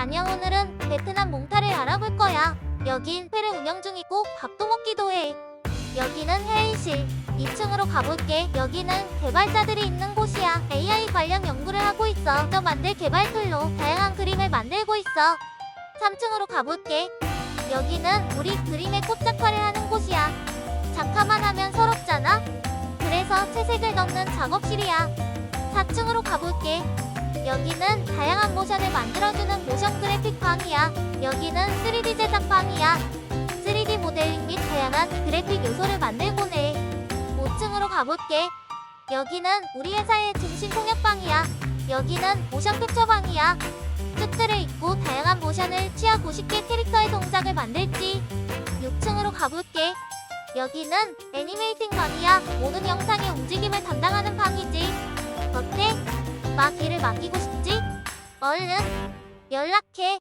안녕 오늘은 베트남 몽타를 알아볼 거야. 여긴 회를 운영 중이고 밥도 먹기도 해. 여기는 회의실. 2층으로 가볼게. 여기는 개발자들이 있는 곳이야. AI 관련 연구를 하고 있어. 저 만들 개발 툴로 다양한 그림을 만들고 있어. 3층으로 가볼게. 여기는 우리 그림의 꽃 작화를 하는 곳이야. 작화만 하면 서럽잖아? 그래서 채색을 넣는 작업실이야. 4층으로 가볼게. 여기는 다양한 모션을 만들어주는 모션 그래픽 방이야. 여기는 3D 제작 방이야. 3D 모델링 및 다양한 그래픽 요소를 만들곤 해. 5층으로 가볼게. 여기는 우리 회사의 중심 통역방이야. 여기는 모션 캡처 방이야. 슈트를 입고 다양한 모션을 취하고 쉽게 캐릭터의 동작을 만들지. 6층으로 가볼게. 여기는 애니메이팅 방이야. 모든 영상의 움직임을 담당하는 방이지. 어때? 막 일을 맡기고 싶지? 얼른 연락해.